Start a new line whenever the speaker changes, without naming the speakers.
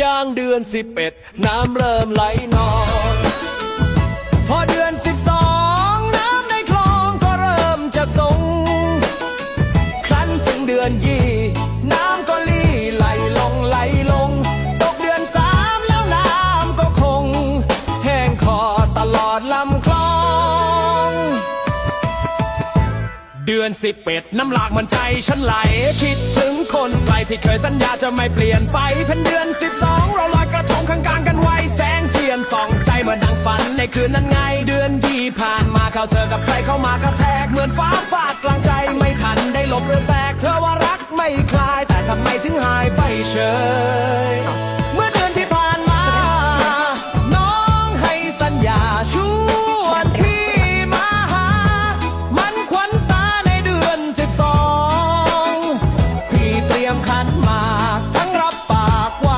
ย่างเดือนสิบเอ็ดน้ำเริ่มไหลนอง พอเดือนสิบสองน้ำในคลองก็เริ่มจะทรงครั้นถึงเดือนยี่น้ำก็ลี่ไหลลงไหลลง ตกเดือนสามแล้วน้ำก็คง แห้งคอตลอดลำคลอง เดือนสิบเอ็ดน้ำหลากมันใจฉันไหลคิดถึงคนไกลที่เคยสัญญาจะไม่เปลี่ยนไปเป็นเดือนสิบส ในคืนนั้นไงเดือนที่ผ่านมาเขาเธอกับใครเข้ามากระแทกเหมือนฟ้าฟาดกลางใจไม่ทันได้หลบหรือแตก เธอว่ารักไม่คลาย แต่ทำไมถึงหายไป